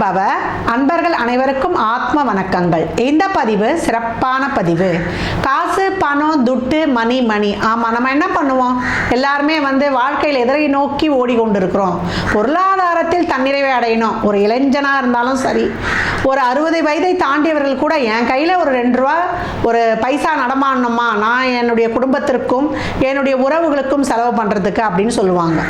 பவ அன்பர்கள் அனைவருக்கும் ஆத்ம வணக்கங்கள். இந்த பதிவு சிறப்பான பதிவு. காசு பணம் துட்டு மணி மணி ஆமாம் நம்ம என்ன பண்ணுவோம்? எல்லாருமே வந்து வாழ்க்கையில் எதிரை நோக்கி ஓடிக்கொண்டிருக்கிறோம். பொருளாதாரத்தில் தன்னிறைவை அடையணும். ஒரு இளைஞனாக இருந்தாலும் சரி. ஒரு அறுபது வயதை தாண்டியவர்கள் கூட என் கையில் ஒரு ரெண்டு ரூபா ஒரு பைசா நடமாடணுமா? நான் என்னுடைய குடும்பத்திற்கும் என்னுடைய உறவுகளுக்கும் செலவு பண்ணுறதுக்கு அப்படின்னு சொல்லுவாங்க.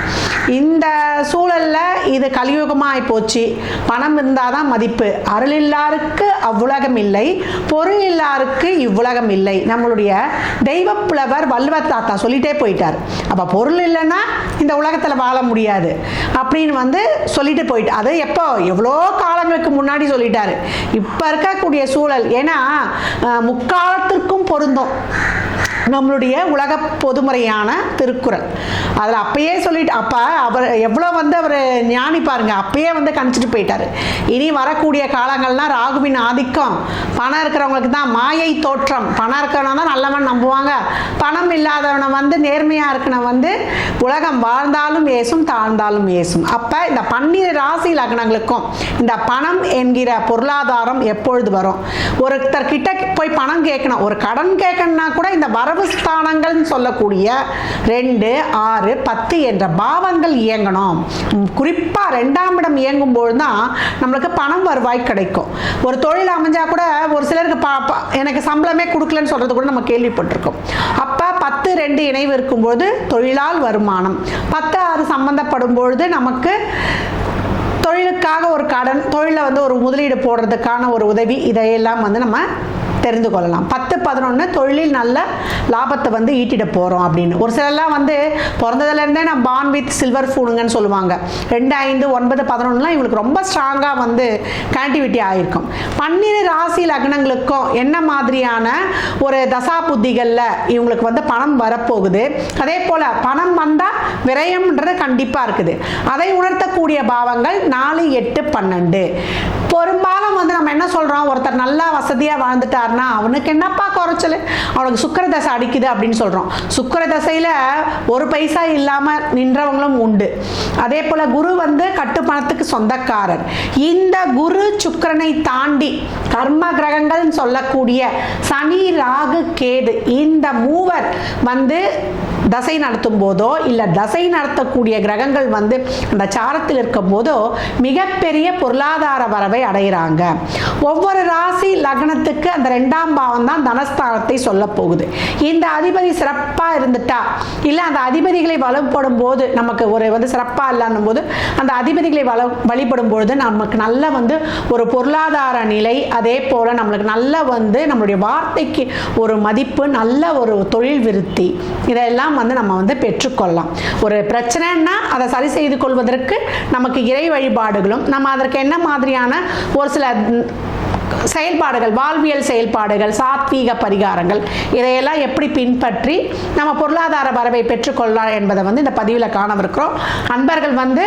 இந்த சூழலில் இது கலியுகமாக போச்சு. பணம் இருந்தால் தான் மதிப்பு. அருள் இல்லாருக்கு அவ்வுலகம் இல்லை. பொருள் இல்லாருக்கு இவ்வுலகம் இல்லை. நம்மளுடைய தெய்வப்புலவர் வள்ளுவர் தாத்தா சொல்லிட்டே போயிட்டார். அப்போ பொருள் இல்லைன்னா இந்த உலகத்தில் வாழ முடியாது. அப்படின்னு வந்து சொல்லிட்டு போயிட்டு அது எப்போ? எவ்வளோ காலங்களுக்கு முன்னாடி சொல்லிட்டாரு. இப்போ இருக்கக்கூடிய சூழல் ஏன்னா அஹ், முக்காலத்திற்கும் பொருந்தும். நம்மளுடைய உலக பொதுமுறையான திருக்குறள். அதில் அப்பயே சொல்லிட்டு அப்போ அவர் எவ்வளோ வந்து அவர் ஞானி பாருங்க அப்பயே வந்து கணிச்சிட்டு போயிட்டார். இனி வரக்கூடிய காலங்கள்லாம் ராகுவின் ஆதிக்கம் பணம் இருக்கிறவங்களுக்கு தான் மாயை தோற்றம். பணம் இருக்கிறவன தான் நல்லவன் நம்புவாங்க. பணம் இல்லாதவனை வந்து நேர்மையாக இருக்கணும் வந்து உலகம் வாழ்ந்தாலும் ஏசும் தாழ்ந்தாலும் ஏசும். அப்போ இந்த பன்னிரு ராசி லக்னங்களுக்கும் இந்த பணம் என்கிற பொருளாதாரம் எப்பொழுது வரும்? ஒருத்தர் கிட்ட போய் பணம் கேட்கணும். ஒரு கடன் கேட்கணும்னா கூட இந்த வர ஸ்தானங்கள்னு சொல்லக்கூடிய ரெண்டு ஆறு பத்து என்ற பாவங்கள் இயங்கணும். குறிப்பாக ரெண்டாம் இடம் இயங்கும் பொழுது தான் நம்மளுக்கு பணம் வருவாய் கிடைக்கும். ஒரு தொழில் அமைஞ்சால் கூட ஒரு சிலருக்கு பா எனக்கு சம்பளமே கொடுக்கலன்னு சொல்கிறது கூட நம்ம கேள்விப்பட்டிருக்கோம். அப்போ பத்து ரெண்டு இணைவு இருக்கும்போது தொழிலால் வருமானம். பத்து ஆறு சம்பந்தப்படும் பொழுது நமக்கு தொழிலுக்காக ஒரு கடன் தொழிலில் வந்து ஒரு முதலீடு போடுறதுக்கான ஒரு உதவி இதையெல்லாம் வந்து நம்ம தெரிந்து கொள்ளலாம் பத்து பதினொன்று தொழிலில் நல்ல லாபத்தை வந்து ஈட்டிட போகிறோம் அப்படின்னு. ஒரு சிலர்லாம் வந்து பிறந்ததுலேருந்தே நான் பான் வித் சில்வர் ஃபூனுங்கன்னு சொல்லுவாங்க. ரெண்டு ஐந்து ஒன்பது பதினொன்றுலாம் இவங்களுக்கு ரொம்ப ஸ்ட்ராங்காக வந்து கனெக்டிவிட்டி ஆகிருக்கும் பன்னிரு ராசி லக்னங்களுக்கும் என்ன மாதிரியான ஒரு தசா புத்திகளில் இவங்களுக்கு வந்து பணம் வரப்போகுது? அதே போல் பணம் வந்தால் விரயம்ன்றது கண்டிப்பாக இருக்குது. அதை உணர்த்தக்கூடிய பாவங்கள் நாலு எட்டு பன்னெண்டு. பெரும்பாலும் வந்து நம்ம என்ன சொல்கிறோம் ஒருத்தர் நல்லா வசதியாக வாழ்ந்துட்டாருன்னா அவனுக்கு என்னப்பா குறைச்சல்? அவனுக்கு சுக்கர தசை அடிக்குது அப்படின்னு சொல்கிறோம் சுக்கிர தசையில் ஒரு பைசா இல்லாமல் நின்றவங்களும் உண்டு. அதே போல் குரு வந்து கட்டுப்பணத்துக்கு சொந்தக்காரர். இந்த குரு சுக்கிரனை தாண்டி கர்ம கிரகங்கள்னு சொல்லக்கூடிய சனி ராகு கேது இந்த மூவர் வந்து தசை நடத்தும் போதோ இல்லை தசை நடத்தக்கூடிய கிரகங்கள் வந்து அந்த சாரத்தில் இருக்கும் போதோ மிகப்பெரிய பொருளாதார வரவை அடைகிறாங்க ஒவ்வொரு ராசி லக்னத்துக்கு அந்த ரெண்டாம் பாவம் தான் தனஸ்தானத்தை சொல்ல போகுது. இந்த அதிபதி சிறப்பாக இருந்துட்டா இல்லை அந்த அதிபதிகளை வலுப்படும் போது நமக்கு ஒரு வந்து சிறப்பாக இல்லைன்னும் போது அந்த அதிபதிகளை வள வழிபடும் பொழுது நமக்கு நல்ல வந்து ஒரு பொருளாதார நிலை அதே போல் நம்மளுக்கு நல்ல வந்து நம்மளுடைய வார்த்தைக்கு ஒரு மதிப்பு நல்ல ஒரு தொழில் விருத்தி இதெல்லாம் வந்து நம்ம வந்து பெற்றுக்கொள்ளலாம். ஒரு பிரச்சனைன்னா அதை சரி செய்து கொள்வதற்கு நமக்கு இறை வழிபாடுகளும் நம்ம அதற்கு என்ன மாதிரியான ஒரு சில ம், செயல்பாடுகள் வாழ்வியல் செயல்பாடுகள் சாத்வீக பரிகாரங்கள் இதையெல்லாம் எப்படி பின்பற்றி நம்ம பொருளாதார வரவை பெற்றுக்கொள்ளலாம் என்பதை வந்து இந்த பதிவில் காணவிருக்கிறோம். அன்பர்கள் வந்து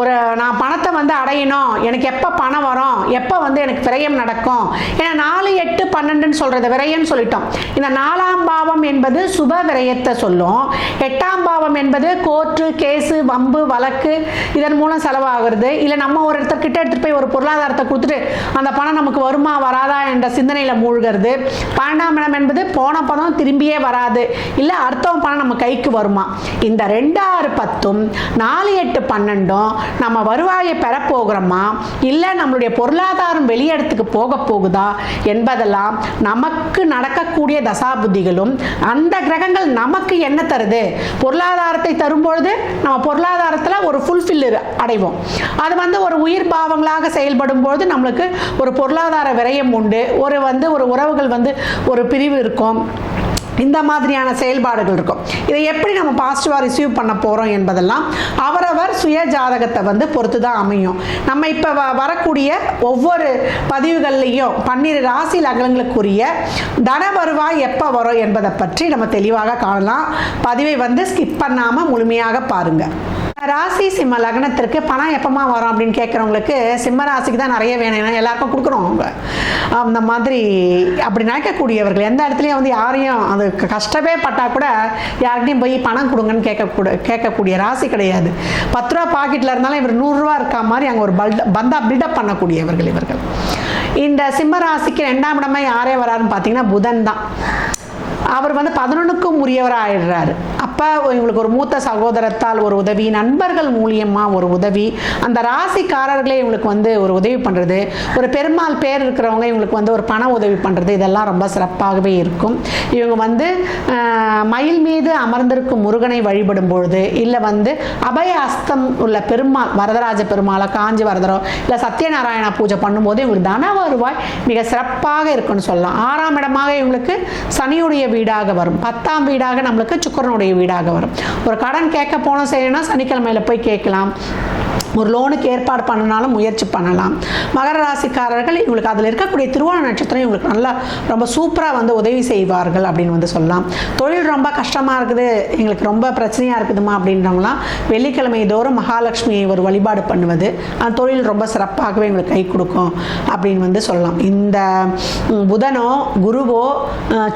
ஒரு நான் பணத்தை வந்து அடையணும் எனக்கு எப்போ பணம் வரும் எப்போ வந்து எனக்கு விரயம் நடக்கும்? ஏன்னா நாலு எட்டு பன்னெண்டுன்னு சொல்கிறது விரயம்னு சொல்லிட்டோம். இந்த நாலாம் பாவம் என்பது சுப விரயத்தை சொல்லும். எட்டாம் பாவம் என்பது கோர்ட்டு கேஸு வம்பு வழக்கு இதன் மூலம் செலவாகிறது. இல்லை நம்ம ஒரு இடத்த கிட்ட எடுத்துகிட்டு போய் ஒரு பொருளாதாரத்தை கொடுத்துட்டு அந்த பணம் நமக்கு வருமா வராதா என்ற சிந்தனையில் மூழ்கிறது. பன்னெண்டாம் இடம் என்பது போன பதம் திரும்பியே வராது. இல்லை அடுத்தவன் பணம் நம்ம கைக்கு வருமா? இந்த ரெண்டு ஆறு பத்தும் நாலு எட்டு பன்னெண்டும் நம்ம வருவாயை பெறப்போகிறோமா இல்லை நம்மளுடைய பொருளாதாரம் வெளியிடத்துக்கு போக போகுதா? என்பதெல்லாம் நமக்கு நடக்கக்கூடிய தசாபுத்திகளும் அந்த கிரகங்கள் நமக்கு என்ன தருது? பொருளாதாரத்தை தரும்பொழுது நம்ம பொருளாதாரத்தில் ஒரு ஃபுல்ஃபில் அடைவோம். அது வந்து ஒரு உயிர் பாவங்களாக செயல்படும் பொழுது நம்மளுக்கு ஒரு பொருளாதார விரயம் உண்டு. ஒரு வந்து ஒரு உறவுகள் வந்து ஒரு பிரிவு இருக்கும். இந்த மாதிரியான செயல்பாடுகள் இருக்கும். இதை எப்படி நம்ம பாசிட்டிவாக ரிசீவ் பண்ண போகிறோம் என்பதெல்லாம் அவரவர் சுய ஜாதகத்தை வந்து பொறுத்து தான் அமையும். நம்ம இப்போ வ வரக்கூடிய ஒவ்வொரு பதிவுகள்லையும் பன்னிரு ராசி லக்னங்களுக்குரிய தன வருவாய் எப்போ வரும் என்பதை பற்றி நம்ம தெளிவாக காணலாம். பதிவை வந்து ஸ்கிப் பண்ணாமல் முழுமையாக பாருங்கள் ராசி சிம்ம லக்னத்திற்கு பணம் எப்பமா வரும் அப்படின்னு கேட்குறவங்களுக்கு சிம்ம ராசிக்கு தான் நிறைய வேணும். ஏன்னா எல்லாருக்கும் கொடுக்குறோம் அவங்க. அந்த மாதிரி அப்படி நினைக்கக்கூடியவர்கள் எந்த இடத்துலையும் வந்து யாரையும் அது க- கஷ்டமே பட்டா கூட யார்கிட்டையும் போய் பணம் கொடுங்கன்னு கேட்கக்கூட கேட்கக்கூடிய ராசி கிடையாது. பத்து ரூபா பாக்கெட்டில் இருந்தாலும் இவர் நூறுரூவா இருக்கா மாதிரி அங்கே ஒரு பல்ட பந்தா பில்டப் பண்ணக்கூடியவர்கள் இவர்கள். இந்த சிம்ம ராசிக்கு ரெண்டாம் இடமா யாரே வராருன்னு பார்த்தீங்கன்னா புதன் தான். அவர் வந்து பதினொன்றுக்கும் உரியவராக ஆயிடுறாரு அப்போ இவங்களுக்கு ஒரு மூத்த சகோதரத்தால் ஒரு உதவி நண்பர்கள் மூலியமாக ஒரு உதவி அந்த ராசிக்காரர்களே இவங்களுக்கு வந்து ஒரு உதவி பண்ணுறது ஒரு பெருமாள் பேர் இருக்கிறவங்க இவங்களுக்கு வந்து ஒரு பண உதவி பண்ணுறது இதெல்லாம் ரொம்ப சிறப்பாகவே இருக்கும். இவங்க வந்து மயில் மீது அமர்ந்திருக்கும் முருகனை வழிபடும் பொழுது இல்லை வந்து அபய அஸ்தம் உள்ள பெருமாள் வரதராஜ பெருமாளை காஞ்சி வரதரோ இல்லை சத்யநாராயண பூஜை பண்ணும்போது இவங்களுக்கு தன வருவாய் மிக சிறப்பாக இருக்குன்னு சொல்லலாம். ஆறாம் இடமாக இவங்களுக்கு சனியுடைய வீடாக வரும். பத்தாம் வீடாக நம்மளுக்கு சுக்கரனுடைய வீடாக வரும். ஒரு கடன் கேட்க போனோம் சரினா சனிக்கிழமையில போய் கேட்கலாம். ஒரு லோனுக்கு ஏற்பாடு பண்ணனாலும் முயற்சி பண்ணலாம். மகர ராசிக்காரர்கள் இவங்களுக்கு அதில் இருக்கக்கூடிய திருவோண நட்சத்திரம் இவங்களுக்கு நல்லா ரொம்ப சூப்பராக வந்து உதவி செய்வார்கள் அப்படின்னு வந்து சொல்லலாம். தொழில் ரொம்ப கஷ்டமாக இருக்குது எங்களுக்கு ரொம்ப பிரச்சனையாக இருக்குதுமா அப்படின்றவங்களாம் வெள்ளிக்கிழமை தோறும் மகாலட்சுமியை ஒரு வழிபாடு பண்ணுவது அந்த தொழில் ரொம்ப சிறப்பாகவே எங்களுக்கு கை கொடுக்கும் அப்படின்னு வந்து சொல்லலாம். இந்த புதனோ குருவோ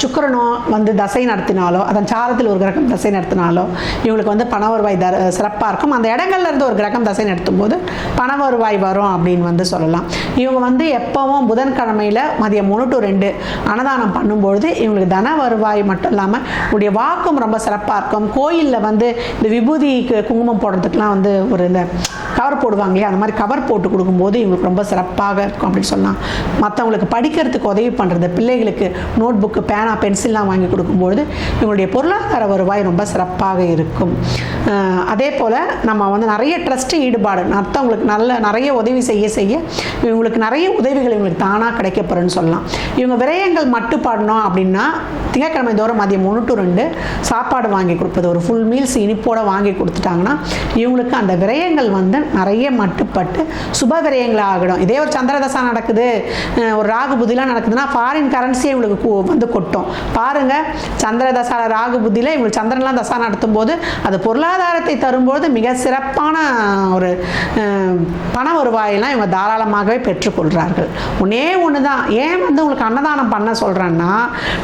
சுக்கரனோ வந்து தசை நடத்தினாலோ அதன் சாரத்தில் ஒரு கிரகம் தசை நடத்தினாலோ இவங்களுக்கு வந்து பண வருவாய் தர சிறப்பாக இருக்கும். அந்த இடங்கள்ல இருந்து ஒரு கிரகம் தசை நடத்தி நடத்தும் போது பண வருவாய் வரும் அப்படின்னு வந்து சொல்லலாம். இவங்க வந்து எப்பவும் புதன்கிழமையில் மதியம் மூணு டு ரெண்டு அன்னதானம் பண்ணும்பொழுது இவங்களுக்கு தன வருவாய் மட்டும் இல்லாமல் இவங்களுடைய வாக்கும் ரொம்ப சிறப்பாக இருக்கும். கோயிலில் வந்து இந்த விபூதிக்கு குங்குமம் போடுறதுக்குலாம் வந்து ஒரு இந்த கவர் போடுவாங்க இல்லையா? அந்த மாதிரி கவர் போட்டு கொடுக்கும்போது இவங்களுக்கு ரொம்ப சிறப்பாக இருக்கும் அப்படின்னு சொல்லலாம். மற்றவங்களுக்கு படிக்கிறதுக்கு உதவி பண்ணுறது பிள்ளைகளுக்கு நோட் புக்கு பேனா பென்சில்லாம் வாங்கி கொடுக்கும்பொழுது இவங்களுடைய பொருளாதார வருவாய் ரொம்ப சிறப்பாக இருக்கும். அதே போல் நம்ம வந்து நிறைய ட்ரஸ்ட்டு ஈடுபாடு மற்றவங்களுக்கு நல்ல நிறைய உதவி செய்ய செய்ய இவங்களுக்கு நிறைய உதவிகள் இவங்களுக்கு தானாக கிடைக்கப்படுறேன்னு சொல்லலாம். இவங்க விரயங்கள் மட்டுப்படணும் அப்படின்னா திங்கக்கிழமை தோறும் மதியம் ஒன்று டு ரெண்டு சாப்பாடு வாங்கி கொடுப்பது ஒரு ஃபுல் மீல்ஸ் இனிப்போடு வாங்கி கொடுத்துட்டாங்கன்னா இவங்களுக்கு அந்த விரயங்கள் வந்து நிறைய மட்டுப்பட்டு சுப விரயங்களாக ஆகிடும் இதே ஒரு சந்திரதசா நடக்குது ஒரு ராகு புதிலாம் நடக்குதுன்னா ஃபாரின் கரன்சி இவங்களுக்கு வந்து கொட்டும். பாருங்க சந்திரதசா ராகு புத்தியில் இவங்களுக்கு சந்திரன்லாம் தசா நடத்தும் போது அது பொருளாதாரத்தை தரும்போது மிக சிறப்பான ஒரு பண வருவாயெல்லாம் இவங்க தாராளமாகவே பெற்றுக்கொள்கிறார்கள் ஒன்னே ஒன்று தான் ஏன் வந்து உங்களுக்கு அன்னதானம் பண்ண சொல்கிறேன்னா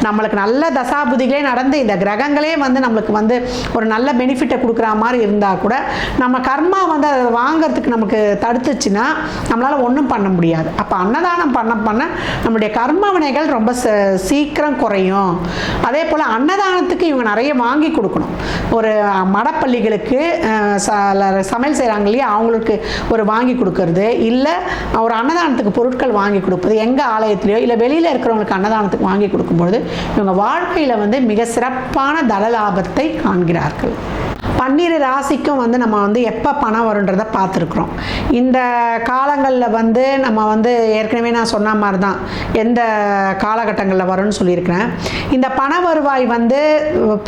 நம்மளுக்கு நல்ல தசாபுதிகளே நடந்து இந்த கிரகங்களே வந்து நம்மளுக்கு வந்து ஒரு நல்ல பெனிஃபிட்டை கொடுக்குற மாதிரி இருந்தால் கூட நம்ம கர்மா வந்து அதை வாங்குறதுக்கு நமக்கு தடுத்துச்சுன்னா நம்மளால் ஒன்றும் பண்ண முடியாது. அப்போ அன்னதானம் பண்ண பண்ண நம்மளுடைய கர்ம வினைகள் ரொம்ப ச- சீக்கிரம் குறையும். அதே போல் அன்னதானத்துக்கு இவங்க நிறைய வாங்கி கொடுக்கணும். ஒரு மடப்பள்ளிகளுக்கு ச- சமையல் செய்கிறாங்க இல்லையா? அவங்களுக்கு ஒரு வாங்கி கொடுக்கறது இல்லை ஒரு அன்னதானத்துக்கு பொருட்கள் வாங்கி கொடுப்பது எங்கள் ஆலயத்திலையோ இல்லை வெளியில் இருக்கிறவங்களுக்கு அன்னதானத்துக்கு வாங்கி கொடுக்கும்பொழுது இவங்க வாழ்க்கையில் வந்து மிக சிறப்பான தன லாபத்தை காண்கிறார்கள். பன்னிரு ராசிக்கும் வந்து நம்ம வந்து எப்போ பணம் வருன்றதை பார்த்துருக்குறோம். இந்த காலங்களில் வந்து நம்ம வந்து ஏற்கனவே நான் சொன்ன மாதிரி தான் எந்த காலகட்டங்களில் வரும்னு சொல்லியிருக்கிறேன். இந்த பண வருவாய் வந்து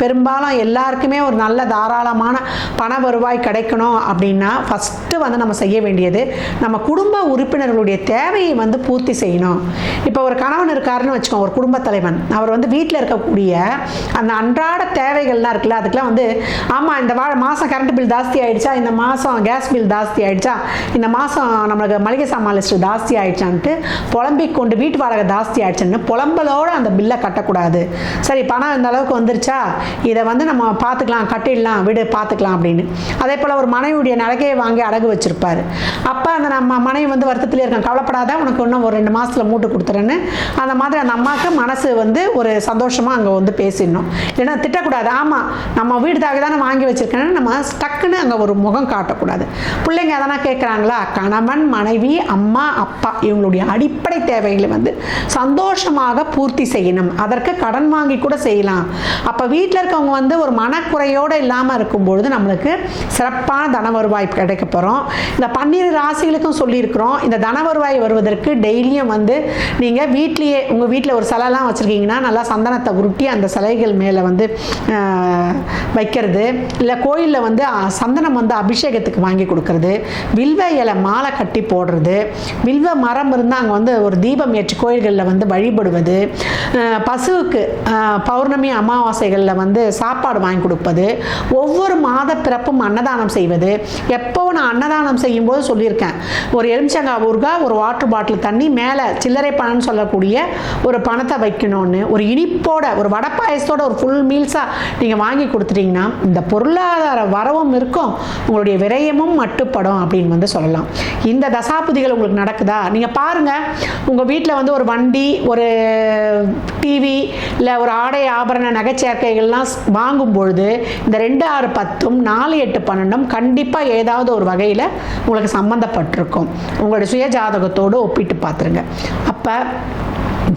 பெரும்பாலும் எல்லாருக்குமே ஒரு நல்ல தாராளமான பண வருவாய் கிடைக்கணும் அப்படின்னா ஃபஸ்ட்டு வந்து நம்ம செய்ய வேண்டியது நம்ம குடும்ப உறுப்பினர்களுடைய தேவையை வந்து பூர்த்தி செய்யணும். இப்போ ஒரு கணவன் இருக்காருன்னு வச்சுக்கோங்க ஒரு குடும்ப தலைவன். அவர் வந்து வீட்டில் இருக்கக்கூடிய அந்த அன்றாட தேவைகள்லாம் இருக்குல்ல அதுக்கெல்லாம் வந்து ஆமாம் இந்த மாதம் கரண்ட் பில் ஜாஸ்தி ஆயிடுச்சா? இந்த மாதம் கேஸ் பில் ஜாஸ்தி ஆயிடுச்சா? இந்த மாதம் நம்மளுக்கு மளிகை சாமான் லிஸ்ட்டு ஜாஸ்தி ஆயிடுச்சான்ட்டு புலம்பிக் கொண்டு வீட்டு வாடகை ஜாஸ்தி ஆயிடுச்சுன்னு புலம்பலோடு அந்த பில்லை கட்டக்கூடாது. சரி பணம் இந்த அளவுக்கு வந்துருச்சா? இதை வந்து நம்ம பார்த்துக்கலாம் கட்டிடலாம் வீடு பார்த்துக்கலாம் அப்படின்னு. அதே போல் ஒரு மனைவியுடைய நகையை வாங்கி அடகு வச்சிருப்பார். அப்போ அந்த நம்ம மனைவி வந்து வருத்தத்திலே இருக்காங்க கவலைப்படாத உனக்கு இன்னும் ஒரு ரெண்டு மாதத்தில் மூட்டு கொடுத்துறேன்னு. அந்த மாதிரி அந்த அம்மாவுக்கு மனசு வந்து ஒரு சந்தோஷமாக அங்கே வந்து பேசிடணும். இல்லைன்னா திட்டக்கூடாது. ஆமாம் நம்ம வீடு தாங்க தானே வாங்கி ஏன்னா நம்ம டக்குன்னு அங்கே ஒரு முகம் காட்டக்கூடாது. பிள்ளைங்க எதனா கேட்குறாங்களா கணவன் மனைவி அம்மா அப்பா இவங்களுடைய அடிப்படை தேவைகளை வந்து சந்தோஷமாக பூர்த்தி செய்யணும். அதற்கு கடன் வாங்கி கூட செய்யலாம். அப்போ வீட்டில் இருக்கவங்க வந்து ஒரு மனக்குறையோடு இல்லாமல் இருக்கும்பொழுது நம்மளுக்கு சிறப்பான தன வருவாய் கிடைக்க போகிறோம் இந்த பன்னிரு ராசிகளுக்கும் சொல்லியிருக்கிறோம். இந்த தன வருவாய் வருவதற்கு டெய்லியும் வந்து நீங்கள் வீட்லேயே உங்கள் வீட்டில் ஒரு சிலைலாம் வச்சுருக்கீங்கன்னா நல்லா சந்தனத்தை உருட்டி அந்த சிலைகள் மேலே வந்து வைக்கிறது. இல்லை கோயிலில் வந்து சந்தனம் வந்து அபிஷேகத்துக்கு வாங்கி கொடுக்கறது. வில்வ இலை மாலை கட்டி போடுறது. வில்வ மரம் இருந்தால் அங்கே வந்து ஒரு தீபம் ஏற்றி கோயில்களில் வந்து வழிபடுவது. பசுவுக்கு பௌர்ணமி அமாவாசைகளில் வந்து சாப்பாடு வாங்கி கொடுப்பது. ஒவ்வொரு மாத பிறப்பும் அன்னதானம் செய்வது. எப்போ நான் அன்னதானம் செய்யும்போது சொல்லியிருக்கேன். ஒரு எலுமிச்சங்காய் ஊறுகாய் ஒரு வாட்டர் பாட்டில் தண்ணி மேலே சில்லறை பணம்னு சொல்லக்கூடிய ஒரு பணத்தை வைக்கணும்னு ஒரு இனிப்போட ஒரு வடை பாயசத்தோட ஒரு ஃபுல் மீல்ஸாக நீங்கள் வாங்கி கொடுத்துட்டீங்கன்னா இந்த பொருளாதார வரவும் இருக்கும் உங்களுடைய விரயமும் மட்டுப்படும் அப்படின்னு வந்து சொல்லலாம். இந்த தசாபுதிகள் உங்களுக்கு நடக்குதா? நீங்கள் பாருங்கள் உங்கள் வீட்டில் வந்து ஒரு வண்டி ஒரு டிவி இல்லை ஒரு ஆடை ஆபரண நகைச்சேர்க்கைகள்லாம் வாங்கும் பொழுது இந்த ரெண்டு ஆறு பத்தும் நாலு எட்டு பன்னெண்டும் கண்டிப்பாக ஏதாவது ஒரு வகையில் உங்களுக்கு சம்மந்தப்பட்டிருக்கும் உங்களுடைய சுய ஜாதகத்தோடு ஒப்பிட்டு பார்த்துருங்க. அப்போ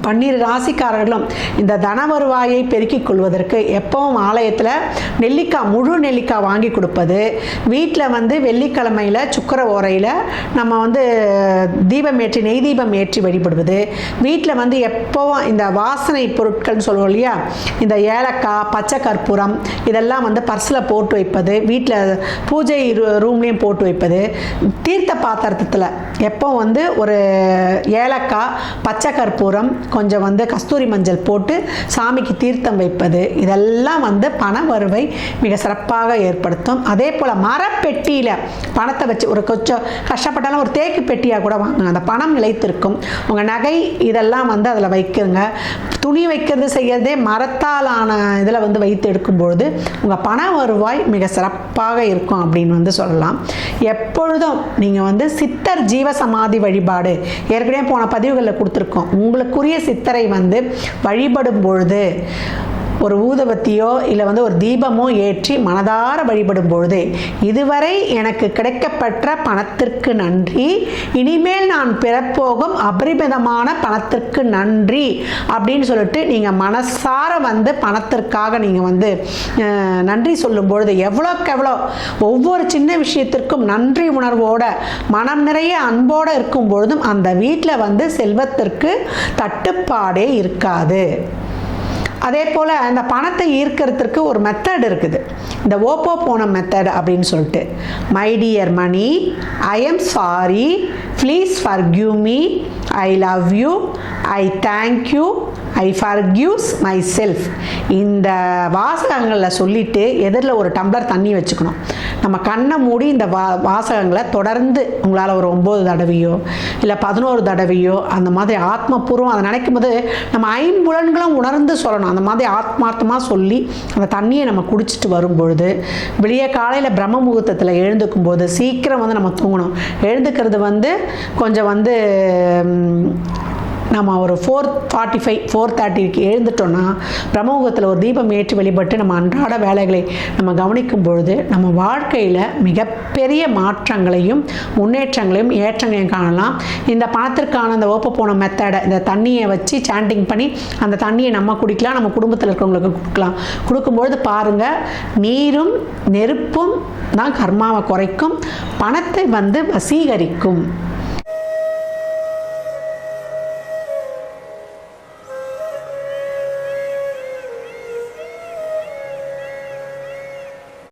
பன்னீர் ராசிக்காரர்களும் இந்த தன வருவாயை பெருக்கிக் கொள்வதற்கு எப்பவும் ஆலயத்தில் நெல்லிக்காய் முழு நெல்லிக்காய் வாங்கி கொடுப்பது. வீட்டில் வந்து வெள்ளிக்கிழமையில் சுக்கர ஓரையில் நம்ம வந்து தீபம் ஏற்றி நெய் தீபம் ஏற்றி வழிபடுவது. வீட்டில் வந்து எப்போவும் இந்த வாசனை பொருட்கள்னு சொல்லுவோம் இல்லையா? இந்த ஏலக்காய் பச்சை கற்பூரம் இதெல்லாம் வந்து பர்ஸில் போட்டு வைப்பது. வீட்டில் பூஜை ரூம்லேயும் போட்டு வைப்பது. தீர்த்த பாத்திரத்தில் எப்போ வந்து ஒரு ஏலக்காய் பச்சை கற்பூரம் கொஞ்சம் வந்து கஸ்தூரி மஞ்சள் போட்டு சாமிக்கு தீர்த்தம் வைப்பது இதெல்லாம் வந்து பண வருவை மிக சிறப்பாக ஏற்படுத்தும். அதே போல் மரப்பெட்டியில் பணத்தை வச்சு ஒரு கொஞ்சம் கஷ்டப்பட்டாலும் ஒரு தேக்கு பெட்டியாக கூட வாங்குங்க. அந்த பணம் நிலைத்திருக்கும். உங்கள் நகை இதெல்லாம் வந்து அதில் வைக்குங்க. துணி வைக்கிறது செய்யறதே மரத்தாலான இதில் வந்து வைத்து எடுக்கும்பொழுது உங்கள் பண வருவாய் மிக சிறப்பாக இருக்கும் அப்படின்னு வந்து சொல்லலாம். எப்பொழுதும் நீங்கள் வந்து சித்தர் ஜீவசமாதி வழிபாடு ஏற்கனவே போன பதிவுகளில் கொடுத்துருக்கோம். உங்களுக்குரிய சித்தரை வந்து வழிபடும் பொழுது ஒரு ஊதுபத்தியோ இல்லை வந்து ஒரு தீபமோ ஏற்றி மனதார வழிபடும் பொழுது இதுவரை எனக்கு கிடைக்கப்பெற்ற பணத்திற்கு நன்றி. இனிமேல் நான் பிறப்போகும் அபரிமிதமான பணத்திற்கு நன்றி அப்படின்னு சொல்லிட்டு நீங்கள் மனசார வந்து பணத்திற்காக நீங்கள் வந்து நன்றி சொல்லும் பொழுது எவ்வளோக்கு எவ்வளோ ஒவ்வொரு சின்ன விஷயத்திற்கும் நன்றி உணர்வோட மனம் நிறைய அன்போடு இருக்கும் பொழுதும் அந்த வீட்டில் வந்து செல்வத்திற்கு தட்டுப்பாடே இருக்காது. அதே போல் அந்த பணத்தை ஈர்க்கிறதுக்கு ஒரு மெத்தட் இருக்குது. இந்த ஓப்போ போன மெத்தட் அப்படின்னு சொல்லிட்டு. My dear Mani I am sorry please forgive me I love you I thank you I forgive myself இந்த வாசகங்களில் சொல்லிவிட்டு எதிரில் ஒரு டம்ளர் தண்ணி வச்சுக்கணும். நம்ம கண்ணை மூடி இந்த வா வாசகங்களை தொடர்ந்து உங்களால் ஒரு ஒம்பது தடவையோ இல்லை பதினோரு தடவையோ அந்த மாதிரி ஆத்மபூர்வம் அதை நினைக்கும் போது நம்ம ஐம்புலன்களும் உணர்ந்து சொல்லணும். அந்த மாதிரி ஆத்மார்த்தமாக சொல்லி அந்த தண்ணியை நம்ம குடிச்சிட்டு வரும்பொழுது வெளியே காலையில் பிரம்ம முகூர்த்தத்தில் எழுந்துக்கும் போது சீக்கிரம் வந்து நம்ம தூங்கணும். எழுந்துக்கிறது வந்து கொஞ்சம் வந்து நம்ம ஒரு ஃபோர் ஃபார்ட்டி ஃபைவ் ஃபோர் தேர்ட்டிக்கு எழுந்துட்டோன்னா பிரம்மமுகத்தில் ஒரு தீபம் ஏற்றி வழிபட்டு நம்ம அன்றாட வேலைகளை நம்ம கவனிக்கும் பொழுது நம்ம வாழ்க்கையில் மிகப்பெரிய மாற்றங்களையும் முன்னேற்றங்களையும் ஏற்றங்களையும் காணலாம். இந்த பணத்திற்கான அந்த ஓப்ப போன மெத்தடை இந்த தண்ணியை வச்சு சாண்டிங் பண்ணி அந்த தண்ணியை நம்ம குடிக்கலாம் நம்ம குடும்பத்தில் இருக்கிறவங்களுக்கு கொடுக்கலாம். கொடுக்கும்பொழுது பாருங்கள் நீரும் நெருப்பும் தான் கர்மாவை குறைக்கும் பணத்தை வந்து வசீகரிக்கும்.